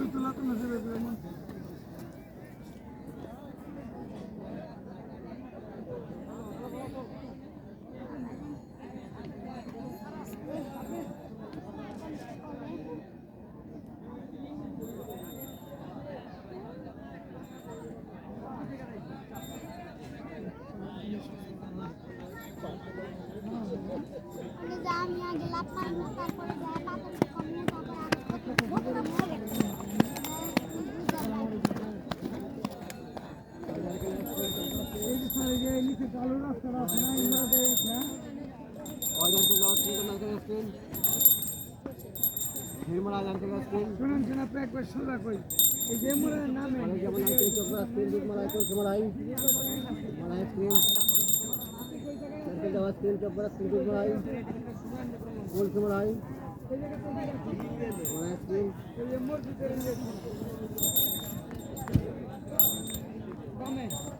ছবি তোলা তো না ছবি তোলা মন যা আমি আগে লাভ পাই না তারপরে যা পাতা কমিয়ে তারপরে আগে হয়ে গেছে এই যে স্যার এই যে এই নিচে চালু রাস্তা আছে না এইগুলো দেখে হ্যাঁ শুনুন শুনে প্যাক করে সোজা কই এই যে মোড়ে নামে এই যে মোড় ভিতরে নিয়ে বামে ওদিকে এসে বসে স্যার ওই হ্যাঁ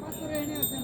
পাথরে এনে আছেন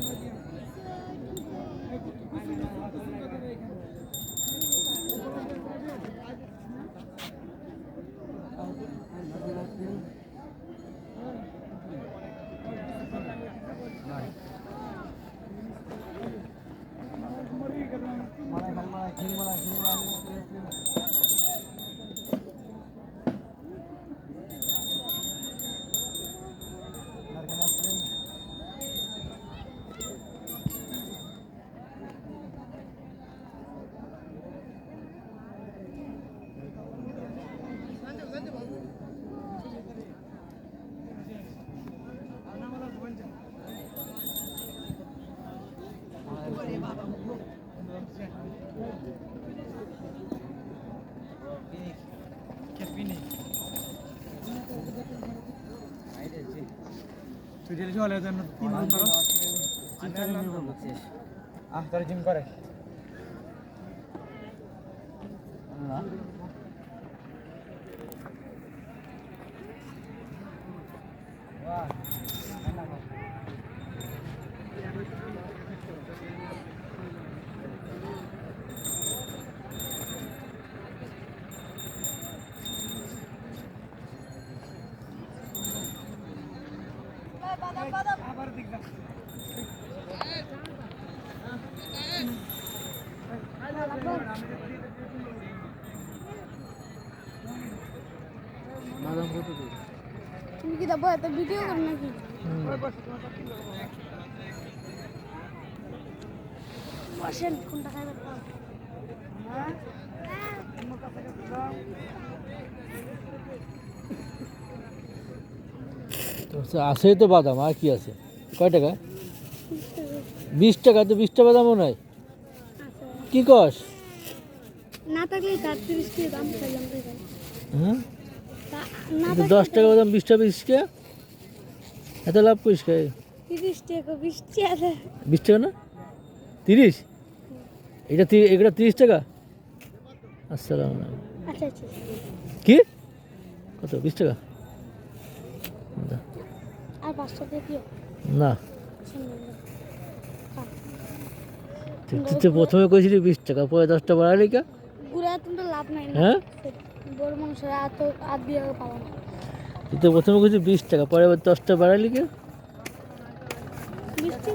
নদী তুই যে চলে যেন তিন দিন ধরো। আহ তোর জিম করে। আবার দেবো এত ভিডিও কর নাকি? বসেন কোনটা খাইবে আমার কাছে কাছে দাও তো আছে তো বাদাম আর কি আছে? কয় টাকা? বিশ টাকা তো বিশটা বাদামও নাই। কি কস? না থাকলে দাম হ্যাঁ? দশ টাকা বাদাম বিশটা বিশ কে? এত লাভ করিস টাকা বিশ টাকা। না? তিরিশ? এটা এটা তিরিশ টাকা? আসসালাম আচ্ছা আচ্ছা কি? কত? বিশ টাকা? না। তুই প্রথমে কইছিলি বিশ টাকা পরে দশটা বাড়ালি কে? লাভ নাই হ্যাঁ? বড় মানুষের এত আর দিয়ে পাবো না। তুই তো প্রথমে কইছিলি বিশ টাকা পরে আবার দশটা বাড়ালি কে মিষ্টি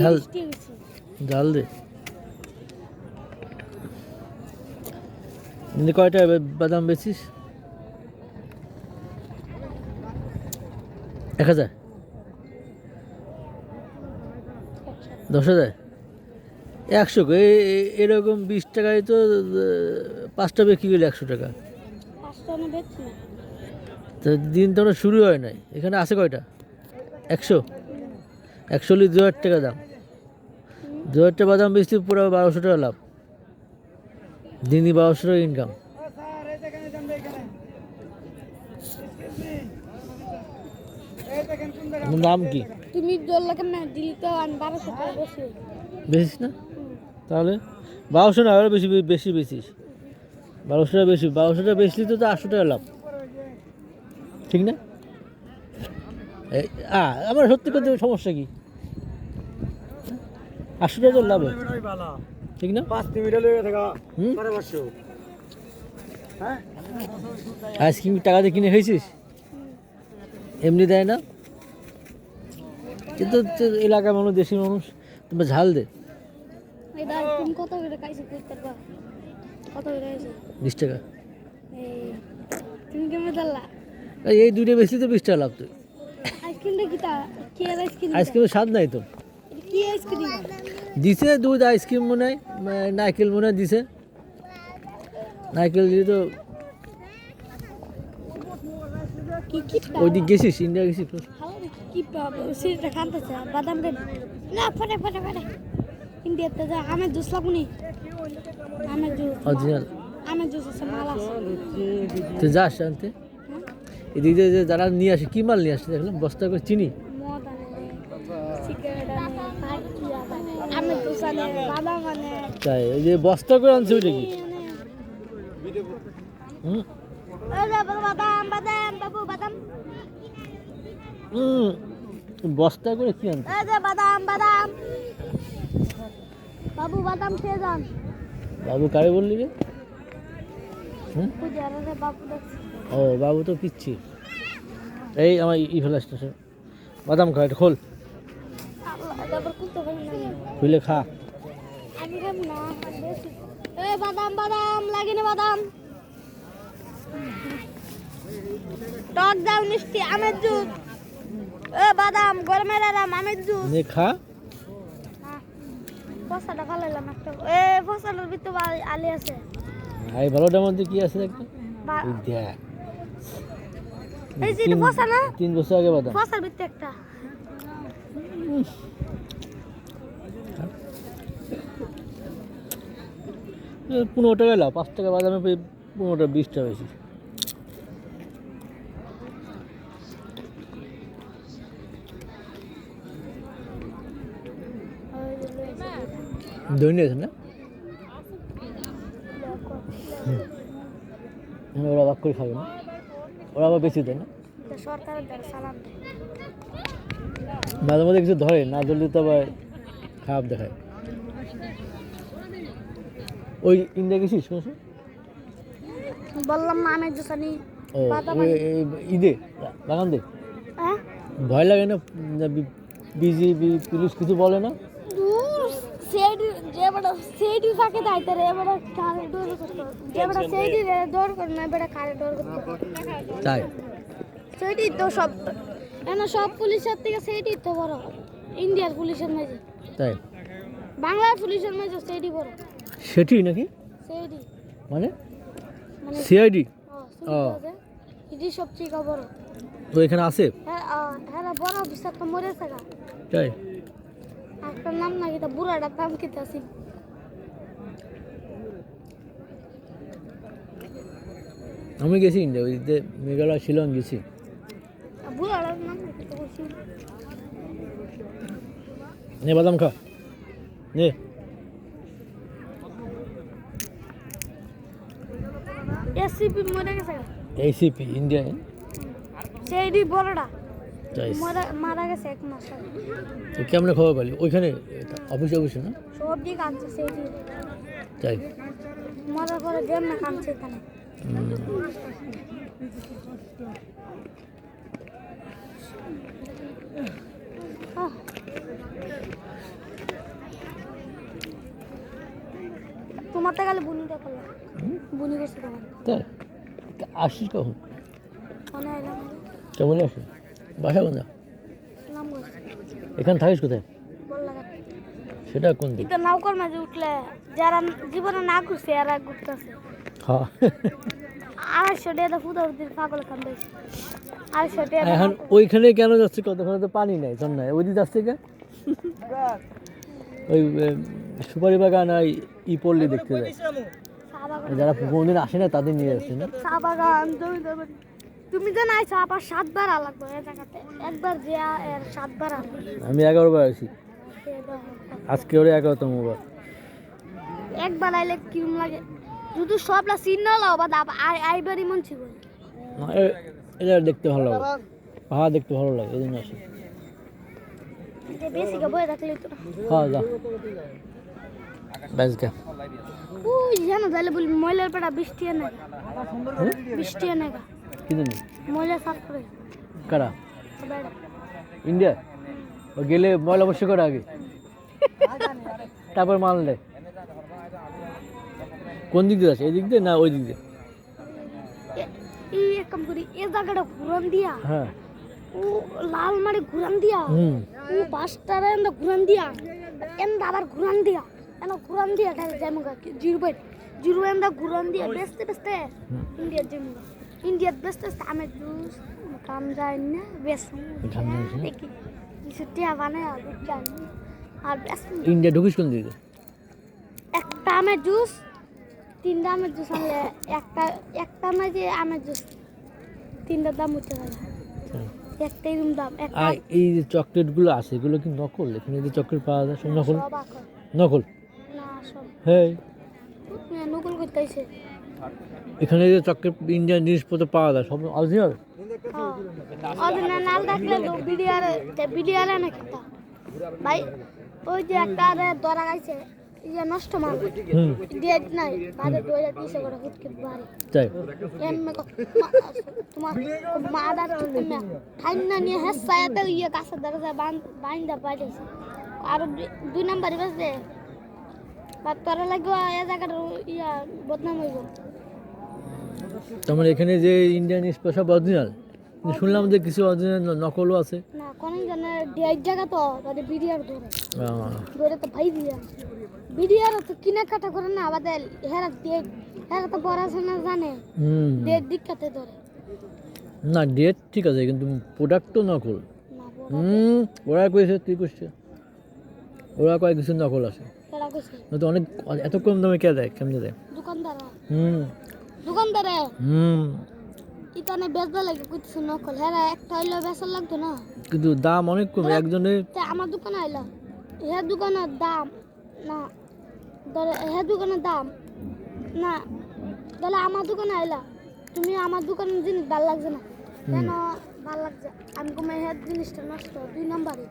ঝাল। জাল দে। কয়টা বাদাম বেচিস? এক হাজার? দশ হাজার? একশো এরকম বিশ টাকায় তো পাঁচটা বিক্রি গেলে একশো টাকা। তো দিন তো শুরু হয় নাই। এখানে আছে কয়টা? একশো? একশো হলে দু হাজার টাকা দাম। দু হাজার টাকা বাদাম বেচতে পুরো বারোশো টাকা লাভ। দিনই বারোশো টাকা ইনকাম ও স্যার এই দেখেন এই দেখেন এখানে এই দেখেন কোন জায়গা নাম কি তুমি দিলি তো আমি বারোশো টাকা বেশি না? তাহলে বারোশো না আরও বেশি বেশি বেচিস। বারোশো টাকা বেশি বারোশো টাকা বেচলি তো তো আটশো টাকা লাভ। ঠিক না? আমার সত্যি করতে সমস্যা কি? আটশো টাকা তো লাভ ঠিক না? আইসক্রিম টাকা দিয়ে কিনে খেয়েছিস এমনি দেয় না? কিন্তু এলাকার মানুষ, দেশি মানুষ, তোমরা ঝাল দে। এই দাও তুমি কত করে খাইছো বুঝতে পারবা? কত করে খাইছো বিশ টাকা। এই তুমি কেমন জানলা এই এই দুইটা বেশি তো বিশ টাকা লাভ তুই। আইসক্রিমটা কি তা কি আইসক্রিম আইসক্রিমের স্বাদ নাই তো। কি আইসক্রিম? দিছে দুধ আইসক্রিম মনে হয় আহ, নারকেল মনে হয় দিছে। নারকেল দিয়ে তো কি কি ওই দিক গেছিস ইন্ডিয়া গেছিস? কি পাবো সেটা খানতেছে বাদাম না ফটে ফটে ফটে ইন্ডিয়াতে যা আমের জুস লাগুনি আমের জুস। অরিজিনাল আমের জুস আছে মাল আছে। তুই যাস আনতে এদিক দিয়ে যে যারা নিয়ে আসে কি মাল নিয়ে আসে দেখলাম বস্তা করে চিনি। তাই ওই যে বস্তা করে আনছে ওইটা কি? বস্তা করে কি আনছে? বাদাম বাদাম। বাবু বাদাম খেয়ে যান। বাবু কারে বললি রে? ও বাবু তো পিচ্ছি। এই আমার ই ফেলা স্টেশন বাদাম খা এটা খোল। খুলে খা। বাদাম বাদাম লাগেনি বাদাম। টক ডাল মিষ্টি আমের জুস। এ বাদাম গরমের আরাম আমের জুস। খা। ফসাটা ফালাইলাম একটা। এ ফসাটার ভিতরে আলি আছে। এই ভালোটার মধ্যে কি আছে একটা এই দেখ। এই যে ফসা না তিন বছর আগে বাদাম। ফসার ভিতরে একটা। পনেরো টাকা লাও পাঁচ টাকা বাদামে পেয়ে পনেরো টাকা বিশ টাকা বেশি ওই যে লইছে। দই নিয়েছে না? ওরা বাক করে খাবে না? ওরা আবার বেশি দেয় না। মাঝে মাঝে কিছু ধরে না ধরলে তো আবার খারাপ দেখায়। ওই ইন্ডিয়া গেছিস সময়? বললাম না আমের জুস ও বাদাম ওই- এই ঈদে? বাগান দে? হ্যাঁ? ভয় লাগে না? বিজিবি পুলিশ কিছু বলে না? বড় সেডি ফাকে দাইতে রে বড় কারে ডোর করতে যে বড় সেডি রে ডোর করে না বড় কারে ডোর করতে তাই। সেডি তো সব এনা সব পুলিশের থেকে সেডি তো বড়। ইন্ডিয়ার পুলিশের মেজে তাই। বাংলার পুলিশের মেজে সেডি বড়। সেটি নাকি? সেডি মানে? মানে সিআইডি? ও। এটি সবচেয়ে বড়। তো এখানে আছে? হ্যাঁ হ্যাঁ বড় অফিসার তো মরেছে তাই। একটা নাম না কিটা বুড়াটার নাম কিটা আছে? আমি গেছি ইন্ডিয়া ওই যে মেঘালয় শিলং গেছি। নে বাদাম খা। নে। এসিপি মরে গেছে গা। এইসিপি ইন্ডিয়া সেইডি বড়টা মারা গেছে এক মাস আগে। কেমন খবর পালি? ওইখানে অফিস অফিসে না? সবজি কাঁদছে সেইডি। তাই মরার পরে দেন না কাঁদছে এখানে। হুম। আহ। তোমার তো গেলে বুনি দেখো হুম, বুনি করছে তোমার। তাই? আসিস কখন? কেমন আসিস বাসা করছে এখানে থাকিস কোথায়? সেটা কোন দিক? এটা নৌকার মাঝে উঠলে যারা জীবনে না ঘুরছে এরা ঘুরতেছে। হ্যাঁ। আড়াইশো টাকা পাগল খান দিয়েছে আড়াইশো টাকা এখন ওইখানে কেন যাচ্ছে তো পানি নাই জল নাই। ওই দিকে যাচ্ছে কে? ওই সুপারি বাগান আর ই পল্লী দেখতে যায় যারা কোনোদিন আসে না তাদের নিয়ে যাচ্ছে না। চা বাগান তুমি যে নাই আবার সাতবার আলাদা। এই জায়গাতে একবার যে এর সাতবার আমি এগারো বার আছি আজকে ওরে এগারোতম বার একবার আইলে কিরম লাগে? যদি সবলা চিন না লাও বা দাব আই আইবারই মন ছিল না, এটা দেখতে ভালো লাগে। পাহাড় দেখতে ভালো লাগে এই জন্য আসি বেশি বয়ে রাখলে তো। হ্যাঁ যা। ব্যাস গা। ওই জানো তাহলে বলি ময়লার পাড়া বৃষ্টি এনে হুম? বৃষ্টি এনে গা। কি ময়লা সাফ করে। কারা? ইন্ডিয়া? গেলে ময়লা বসে করে আগে। তারপর মাল দেয়। কোন দিক দিয়ে আছে এই দিক দিয়ে না ওই দিক দিয়ে? এই এক কাম করি এ জায়গাটা ঘুরান দিয়া। হ্যাঁ। ও লাল মারি ঘুরান দিয়া। হুম। ও বাসটারে এন্দা ঘুরান দিয়া। এন্দা আবার ঘুরান দিয়া। এনা ঘুরান দিয়া ডাইরেক্ট যাই মুগা জিরো পয়েন্ট জিরো ঘুরান দিয়া বেচতে বেচতে। ইন্ডিয়ার যাই মুগা ইন্ডিয়ার বেচতে আমের জুস কাম যায় না না? দেখি। ইন্ডিয়া ঢুকিস কোন দিকে? একটা আমের জুস তিনটা আমের জুস আনলে একটা একটা না যে আমের জুস তিনটার দাম উঠে গেল একটা এরকম দাম একটা আর এই যে চকলেটগুলো আছে এগুলো কি নকল? এখানে যে চকলেট পাওয়া যায় সব নকল? নকল? হ্যাঁ নকল করতেছে এখানে যে চকলেট ইন্ডিয়ান জিনিসপত্র পাওয়া যায় সব অরিজিনাল অদিনে নাল দেখলে বিডিআরে বিডিআরে না খেতা। ভাই ওই যে একটা দরা গাইছে ইয়ে নষ্ট মাল। ডেট নাই হাজার করে হুটকে বাড়ি। তাই? তোমার তুমি না নিয়ে হ্যাঁ সায়াতে ইয়ে গাছের বাইন্দা আর দুই- বা তোরা লাগবে এ জায়গাটা ইয়া বদনাম হইব। তার মানে এখানে যে ইন্ডিয়ান সব অরিজিনাল শুনলাম যে কিছু অরিজিনাল নকলও আছে। না কোন জানে ডেট জায়গা তো তাদের বিডিআর ধরে। ধরে তো ভাই দিয়া বিডিআর তো কিনা কাটা করে না আমাদের হেরা ডেট হেরা তো পড়াশোনা জানে। ডেট দিকটাতে ধরে। না ডেট ঠিক আছে কিন্তু প্রোডাক্ট তো নকল হুম ওরা কয়েছে তুই করছে ওরা কয় কিছু নকল আছে। অনেক এত কম দামে কে দেয়? কেমনে দেয়? দোকানদার হুম। দোকানদারে? হুম। ইতানে বেচবা লাগে কইতেছে নকল। হেরা একটা হইলে বেচার লাগতো না। কিন্তু দাম অনেক কম একজনে তা আমার দোকানে আইলা। হে দোকানের দাম না। ধরে হে দোকানের দাম না। তাহলে আমার দোকানে আইলা। তুমি আমার দোকানের জিনিস ভালো লাগছে না। কেন ভালো লাগছে? আমি কমে হে জিনিসটা নষ্ট দুই নাম্বারে।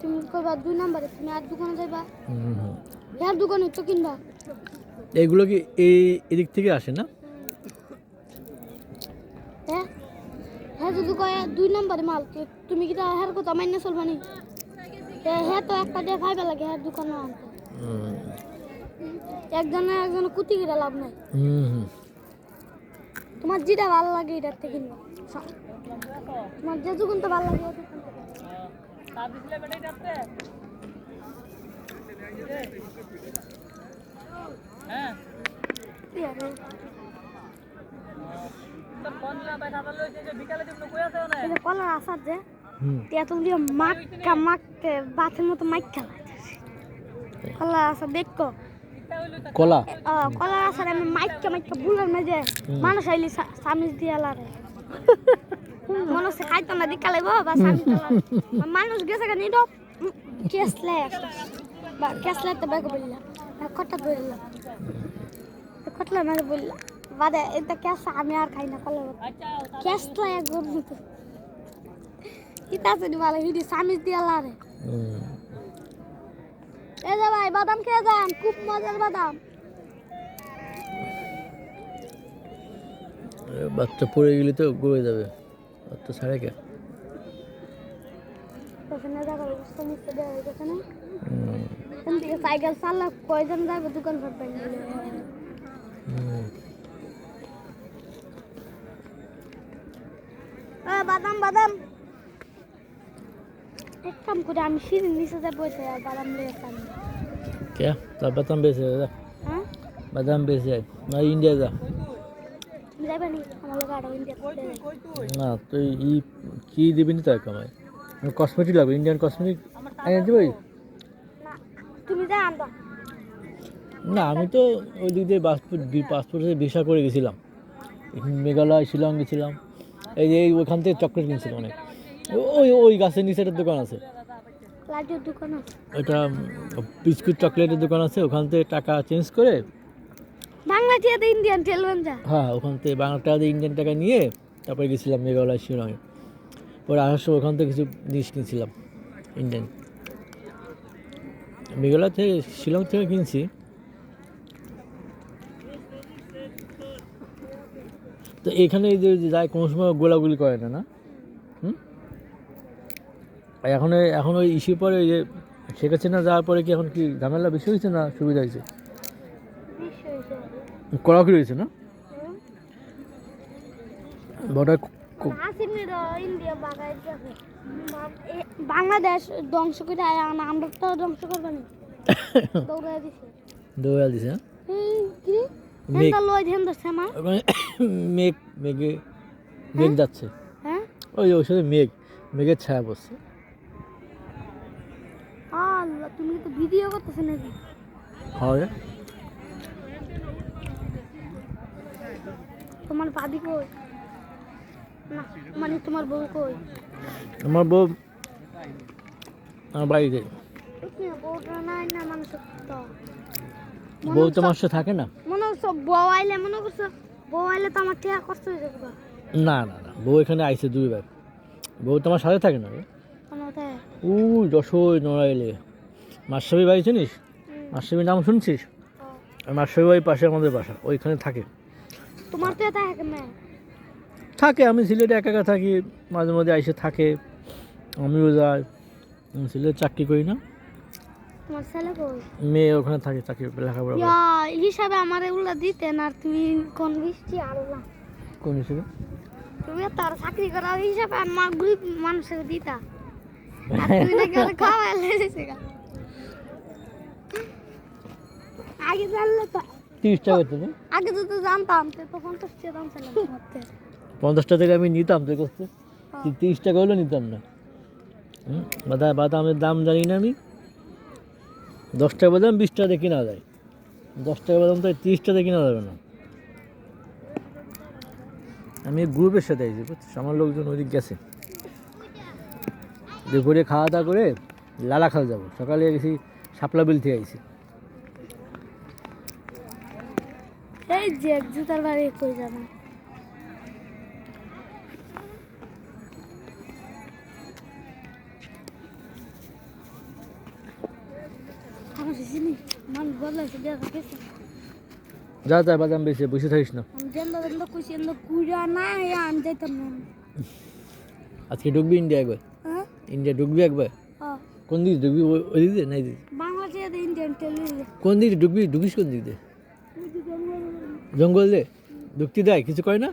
তুমি কইবা দুই নাম্বারে তুমি আর দোকানে যাইবা? হুম। দোকানে তো কিনবা। এইগুলো কি এই এদিক থেকে আসে না হ্যাঁ হ্যাঁ যদি কয় দুই নাম্বারে মাল তো তুমি কি তা হের কথা মান্য চলবানি হ্যাঁ তো একটা দিয়ে খাইবা লাগে হ্যাঁ দোকানে আনতে। হুম, একজনে একজনে কুতি কিনা লাভ নাই। হুম। হুম। তোমার যেটা ভালো লাগে এটার থেকে কিনবা তোমার যে যখন তো ভালো লাগে ওটা কিনবা। কি আরে? এই যে কলার আসার যে তেঁতুল দিয়ে মাক্কা মাখতে বাথের মতো মাইকা লাগতেছে। কলার আসার দেখো। কলা? কলার আসার আমি মাইকা মাইকা বুলার মাঝে মানুষ আইলি সামিজ দিয়ে লারে। মনে হচ্ছে খাইতো না দিকা লাগবো বা সামিজ মানুষ গেছে কেন এটা কেসলে বা কেসলে তো বেগ বললাম কটা বললাম কটলা না বললাম বাদে এটা কেস আমি আর খাই না কলার কেসলা এক গরু তো ইতা আছে নি ভালো হিডি সামিজ দিয়ে লারে। হুম। এই যে ভাই বাদাম খেয়ে যান খুব মজার বাদাম। এ, বাচ্চা পড়ে গেলে তো গড়ে যাবে। বাচ্চা ছাড়ে কে? ওখানে দেখো অবস্থা নিচে দেওয়া হয়ে না? থেকে সাইকেল চাললা কয়জন যাবে দোকান ঘর হুম। বাদাম বাদাম। এক কাম করে আমি সিঁড়ির নিচে যাব বসে আর বাদাম লিয়ে খাব কে? তার বাদাম বেশি যা হ্যাঁ? বাদাম বেশি যায় না ইন্ডিয়া যা। নি আমার লোক আরও ইন্ডিয়া না তুই ই কি দিবি নি তার কামাই? কসমেটিক লাগবে ইন্ডিয়ান কসমেটিক? এনে দিবি তুমি যা আনবা। না আমি তো ওই দিক দিয়ে পাসপোর্ট পাসপোর্টে ভিসা করে গেছিলাম। মেঘালয় শিলং গেছিলাম। এই যে এই ওখান থেকে চকলেট কিনছিলাম অনেক। ওই ওই গাছের নিচে একটা দোকান আছে। ওটা বিস্কুট চকলেটের দোকান আছে। ওখান থেকে টাকা চেঞ্জ করে বাংলা টিয়াতে ইন্ডিয়ান হ্যাঁ ওখান থেকে বাংলা টাকা দিয়ে ইন্ডিয়ান টাকা নিয়ে তারপরে গেছিলাম মেঘালয় শিলংয়ে পরে আসার সময় ওখান থেকে কিছু জিনিস কিনছিলাম ইন্ডিয়ান মেঘালয় থেকে শিলং থেকে কিনছি। তো এখানে যে যায় কোনো সময় গোলাগুলি করে না না? এখন এখন ওই ইস্যু পরে ওই যে শেখ হাসিনা যাওয়ার পরে কি এখন কি ঝামেলা বেশি হয়েছে না সুবিধা হয়েছে? কড়াকড়ি হয়েছে না? বর্ডার বাংলাদেশ ধ্বংস করে আমরা তো ধ্বংস করব না। দৌড়াই দিছে। দৌড়া দিছে হ্যাঁ? মেঘ। ওখানে মেঘ মেঘে মেঘ যাচ্ছে। হ্যাঁ? ওই যে সাথে মেঘ মেঘের ছায়া পড়ছে। আল্লাহ তুমি তো ভিডিও করতেছ নাকি? হয়। তোমার ভাবি কই? না মানে তোমার বউ কই? আমার বউ আমার বাড়িতে কি বউটা নাই না মানুষ বউ তো সাথে থাকে না? মনে করছ বউ আইলে মনে করছ বউ আইলে তো আমার টিয়া কষ্ট হয়ে যাবে। না না না বউ এখানে আইসে দুইবার। বউ তো আমার সাথে থাকে না উ যশোর নড়াইলে। মাসাবি বাড়ি চিনিস? মাসাবির নাম শুনছিস? মাসাবি বাড়ির পাশে আমাদের বাসা ওইখানে থাকে। তোমার তো থাকে না? থাকে আমি সিলেটে একা একা থাকি মাঝে মাঝে আইসে থাকে। আমিও যাই সিলেটে চাকরি করি না। তোমার মেয়ে ওখানে থাকে চাকরি লেখাপড়া করে। হিসাবে আমার এগুলা দিতেন আর তুমি কোন বৃষ্টি আল্লাহ কোন হিসেবে? তুমি তার চাকরি করার হিসাবে আর মা গরিব মানুষকে দিতা। আর তুমি নাকি ওরা খাওয়াই লেগেছে আগে জানলে তো তিরিশ টাকা তুমি আগে তো তো জানতাম তো তখন তো দাম ছিল করতে পঞ্চাশ টাকা আমি নিতাম তোর কাছে তিরিশ টাকা হলেও নিতাম না। বাদামের দাম জানি না আমি। দশ টাকা বাদাম বিশ টাকা দিয়ে কেনা যায়। দশ টাকা বাদাম তো তিরিশ টাকা দিয়ে কেনা যাবে না। আমি গ্রুপের সাথে আইছি, বুঝছিস? আমার লোকজন ওইদিক গেছে। দুপুরে খাওয়া দাওয়া করে লালাখাল যাব। সকালে গেছি, শাপলা বিল থেকে আইছি। এই যে জুতার বাড়ি কই যাবে যা যা বাদাম বেশি বসে থাকিস না। আজকে ঢুকবি ইন্ডিয়া একবার? হ্যাঁ? ইন্ডিয়া ঢুকবি একবার? হ্যাঁ। কোন দিক ঢুকবি? ওই- দিক নাই দিক কোন দিক ঢুকবি? ঢুকিস কোন দিক জঙ্গল। দে। ঢুকতে দেয় কিছু কয় না?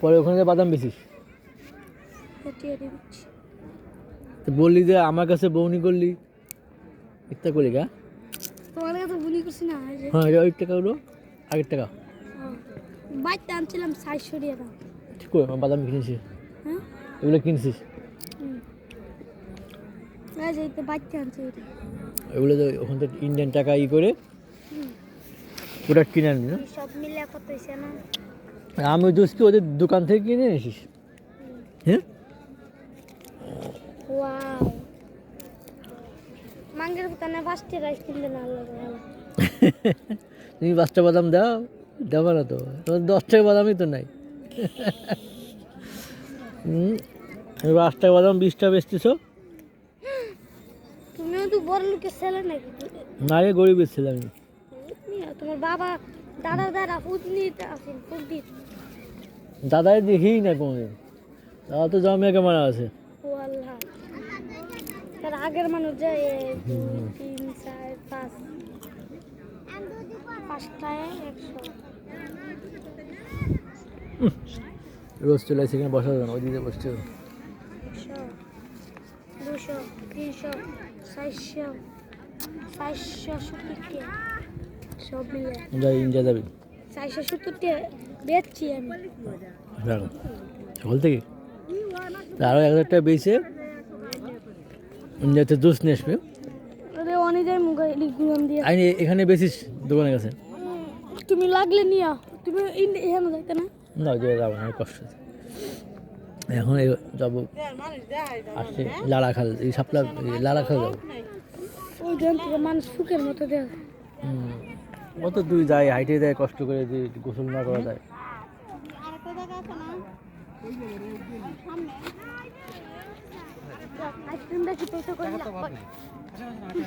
পরে ওখানে বাদাম তো বললি যে আমার কাছে বৌনি করলি? ইত্যা করলি গা তোমার কাছে ভুলি করছি না হ্যাঁ এটা ওই টাকা হলো আগের টাকা। বাইতে আনছিলাম চারশো দিয়ে ঠিক করে আমার বাদাম কিনেছি। হ্যাঁ? এগুলো কিনছিস? এগুলো তো ওখান থেকে ইন্ডিয়ান টাকা ই করে প্রোডাক্ট কিনে আনবি না? সব মিলে কত না? আমি জুস কি ওদের দোকান থেকে কিনে এনেছিস। হ্যাঁ? ওয়াও মাঙ্গের দোকানে পাঁচটি রাইস কিনতে না লাগে তুমি পাঁচটা বাদাম দাও দেবো না তো। তোমার দশ টাকা বাদামই তো নাই। হুম, তুমি পাঁচ টাকা বাদাম বিশ টাকা বেচতেছো? তুমিও তো বড় লোকের ছেলে নাকি? না রে গরিবের ছেলে আমি। তোমার বাবা দাদা আছেন ফুটনি দাদাই দেখি না কোনোদিন। দাদা তো জমিয়াকে মারা আছে তার আগের মানুষ যায় দুই তিন চার পাঁচ। পাঁচটায় একশো। রোজ চলে আসে এখানে বসা যাবে না ওই দিকে বসতে হবে। দুশো তিনশো চারশো চারশো সত্তরটি। সব মিলে। ইন্ডিয়া যাবি। চারশো সত্তরটি বেচছি আমি। সকাল থেকে? আরও এক হাজার টাকা বেচে ইন্ডিয়াতে জুস নিয়ে আসবে। আইনি এখানে বেশিস দোকানের কাছে। তুমি লাগলে নিয়া তুমি এখানে যাইতে না? না যে যাব না কষ্ট এখন যাব আসছে লালাখাল এই সাপলা এই লালাখাল যাব। ওই দিন থেকে মানুষ সুখের মতো দেয়। অত তুই যাই হাইটে দেয় কষ্ট করে যে গোসল না করা যায়। আইসক্রিম কি তো করলাম করি